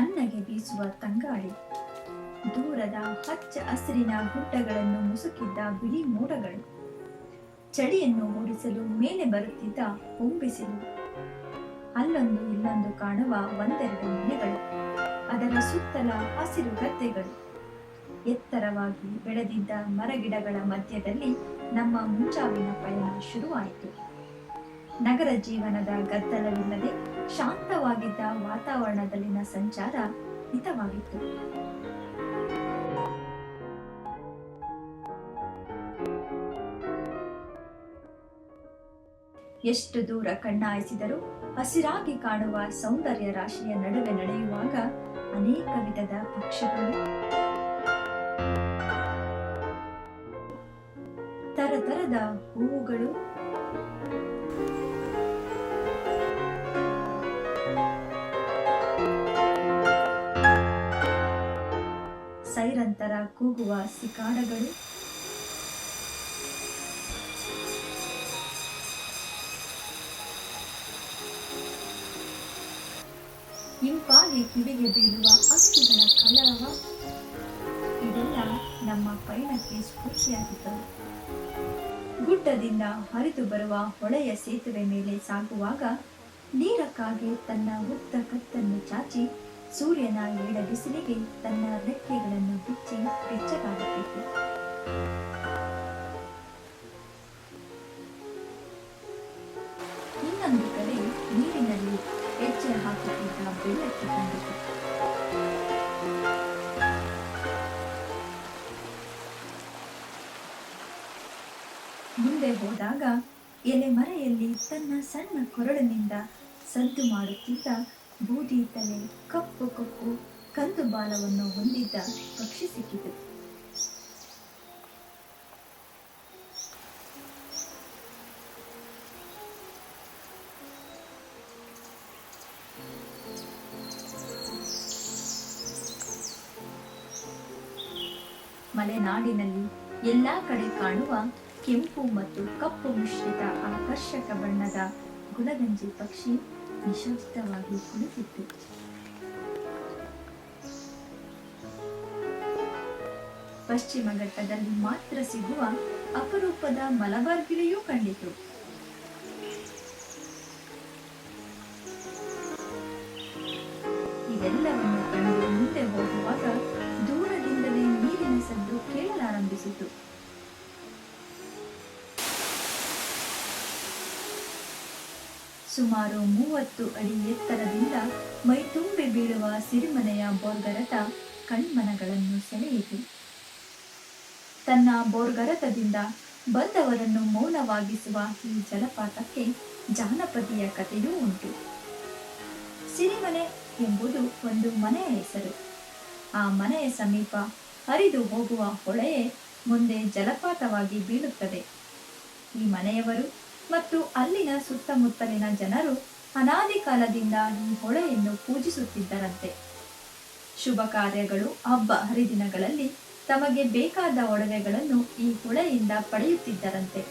ತಣ್ಣಗೆ ಬೀಸುವ ತಂಗಾಳಿ ದೂರದ ಹಚ್ಚ ಹಸಿರಿನ ಗುಡ್ಡಗಳನ್ನು ಮುಸುಕಿದ್ದ ಬಿಳಿ ಮೋಡಗಳು. ಚಳಿಯನ್ನು ಓಡಿಸಲು ಮೇಲೆ ಬರುತ್ತಿದ್ದ ಹೊಂಬಿಸಿಲು ಅಲ್ಲೊಂದು ಇಲ್ಲೊಂದು ಕಾಣುವ ಒಂದೆರಡು ಮನೆಗಳು. ಅದರ ಸುತ್ತಲ ಹಸಿರು ಗದ್ದೆಗಳು. ಎತ್ತರವಾಗಿ ಬೆಳೆದಿದ್ದ ಮರಗಿಡಗಳ ಮಧ್ಯದಲ್ಲಿ ನಮ್ಮ ಮುಂಜಾವಿನ ಪಯಣ ಶುರುವಾಯಿತು. ನಗರ ಜೀವನದ ಗದ್ದಲವಿಲ್ಲದೆ ಶಾಂತವಾಗಿದ್ದ ವಾತಾವರಣದಲ್ಲಿನ ಸಂಚಾರ ಹಿತವಾಗಿತ್ತು. ಎಷ್ಟು ದೂರ ಕಣ್ಣಾಯಿಸಿದರೂ ಹಸಿರಾಗಿ ಕಾಣುವ ಸೌಂದರ್ಯ ರಾಶಿಯ ನಡುವೆ ನಡೆಯುವಾಗ ಅನೇಕ ವಿಧದ ಪಕ್ಷಿಗಳು ತರತರದ ಹೂವುಗಳು ಸೈರಂತರ ಕೂಗುವ ಸಿಕಾಡಗಳು ಇಂಪಾಗಿ ಕಿವಿಗೆ ಬೀಳುವ ಹಕ್ಕಿಗಳ ಕಲರವ ಇದೆಲ್ಲ ನಮ್ಮ ಪಯಣಕ್ಕೆ ಸ್ಫೂರ್ತಿಯಾಗಿದ್ದವು ಗುಡ್ಡದಿಂದ ಹರಿದು ಬರುವ ಹೊಳೆಯ ಸೇತುವೆ ಮೇಲೆ ಸಾಗುವಾಗ ನೀರಕ್ಕಾಗಿ ತನ್ನ ಉತ್ತ ಕತ್ತನ್ನು ಚಾಚಿ ಸೂರ್ಯನ ಏಳ ಬಿಸಿಲಿಗೆ ತನ್ನ ರೆಕ್ಕೆಗಳನ್ನು ಬಿಚ್ಚಿ ಬೆಚ್ಚಗಾಗುತ್ತಿತ್ತು ಇನ್ನೊಂದು ಕಡೆ ನೀರಿನಲ್ಲಿ ಹೆಜ್ಜೆ ಹಾಕುತ್ತಿದ್ದ ಬೆಳ್ಳಕ್ಕೆ ಕಂಡಿತು. ಮುಂದೆ ಹೋದಾಗ ಎಲೆ ಮರೆಯಲ್ಲಿ ತನ್ನ ಸಣ್ಣ ಕೊರಳಿನಿಂದ ಸದ್ದು ಮಾಡುತ್ತಿದ್ದ ಬೂದಿ ತಲೆ ಕಪ್ಪು ಕಪ್ಪು ಕಂದು ಬಾಲವನ್ನು ಹೊಂದಿದ್ದ ಪಕ್ಷಿ ಸಿಕ್ಕಿತು. ಮಲೆನಾಡಿನಲ್ಲಿ ಎಲ್ಲಾ ಕಡೆ ಕಾಣುವ ಕೆಂಪು ಮತ್ತು ಕಪ್ಪು ಮಿಶ್ರಿತ ಆಕರ್ಷಕ ಬಣ್ಣದ ಗುಲಗಂಜಿ ಪಕ್ಷಿ ಕುಳಿತಿತ್ತು ಪಶ್ಚಿಮ ಘಟ್ಟದಲ್ಲಿ ಮಾತ್ರ ಸಿಗುವ ಅಪರೂಪದ ಮಲಬಾರ್ ಗಿಳಿಯೂ ಕಂಡಿತು. ಇದೆಲ್ಲವನ್ನು ಸುಮಾರು ಮೂವತ್ತು ಅಡಿ ಎತ್ತರದಿಂದ ಮೈತುಂಬಿ ಬೀಳುವ ಸಿರಿಮನೆಯ ಬೋರ್ಗರತ ಕಣ್ಮನಗಳನ್ನು ಸೆಳೆಯಿತು. ತನ್ನ ಬೋರ್ಗರತದಿಂದ ಬಂದವರನ್ನು ಮೌನವಾಗಿಸುವ ಈ ಜಲಪಾತಕ್ಕೆ ಜಾನಪದೀಯ ಕಥೆಯೂ ಉಂಟು. ಸಿರಿಮನೆ ಎಂಬುದು ಒಂದು ಮನೆಯ ಹೆಸರು. ಆ ಮನೆಯ ಸಮೀಪ ಹರಿದು ಹೋಗುವ ಹೊಳೆಯೇ ಮುಂದೆ ಜಲಪಾತವಾಗಿ ಬೀಳುತ್ತದೆ. ಈ ಮನೆಯವರು ಮತ್ತು ಅಲ್ಲಿನ ಸುತ್ತಮುತ್ತಲಿನ ಜನರು ಅನಾದಿ ಕಾಲದಿಂದ ಈ ಹೊಳೆಯನ್ನು ಪೂಜಿಸುತ್ತಿದ್ದರಂತೆ. ಶುಭ ಕಾರ್ಯಗಳು ಹಬ್ಬ ಹರಿದಿನಗಳಲ್ಲಿ ತಮಗೆ ಬೇಕಾದ ಒಡವೆಗಳನ್ನು ಈ ಹೊಳೆಯಿಂದ ಪಡೆಯುತ್ತಿದ್ದರಂತೆ.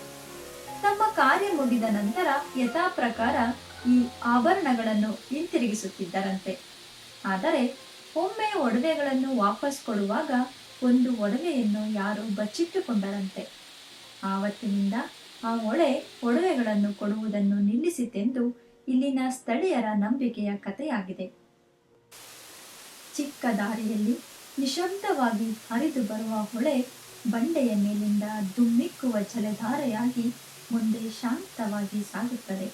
ತಮ್ಮ ಕಾರ್ಯ ಮುಗಿದ ನಂತರ ಯಥಾ ಪ್ರಕಾರ ಈ ಆಭರಣಗಳನ್ನು ಹಿಂತಿರುಗಿಸುತ್ತಿದ್ದರಂತೆ. ಆದರೆ ಒಮ್ಮೆ ಒಡವೆಗಳನ್ನು ವಾಪಸ್ ಕೊಡುವಾಗ ಒಂದು ಒಡವೆಯನ್ನು ಯಾರು ಬಚ್ಚಿಟ್ಟುಕೊಂಡರಂತೆ. ಆವತ್ತಿನಿಂದ ಆ ಒಳೆ ಒಡವೆಗಳನ್ನು ಕೊಡುವುದನ್ನು ನಿಲ್ಲಿಸಿತೆಂದು ಇಲ್ಲಿನ ಸ್ಥಳೀಯರ ನಂಬಿಕೆಯ ಕಥೆಯಾಗಿದೆ. ಚಿಕ್ಕ ದಾರಿಯಲ್ಲಿ ನಿಶಬ್ದವಾಗಿ ಹರಿದು ಬರುವ ಹೊಳೆ ಬಂಡೆಯ ಮೇಲಿಂದ ದುಮ್ಮಿಕ್ಕುವ ಜಲಧಾರೆಯಾಗಿ ಮುಂದೆ ಶಾಂತವಾಗಿ ಸಾಗುತ್ತದೆ.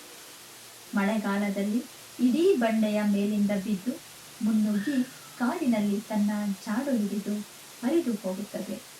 ಮಳೆಗಾಲದಲ್ಲಿ ಇಡೀ ಬಂಡೆಯ ಮೇಲಿಂದ ಬಿದ್ದು ಮುನ್ನುಗ್ಗಿ ಕಾಡಿನಲ್ಲಿ ತನ್ನ ಜಾಡು ಹಿಡಿದು ಹರಿದು ಹೋಗುತ್ತದೆ.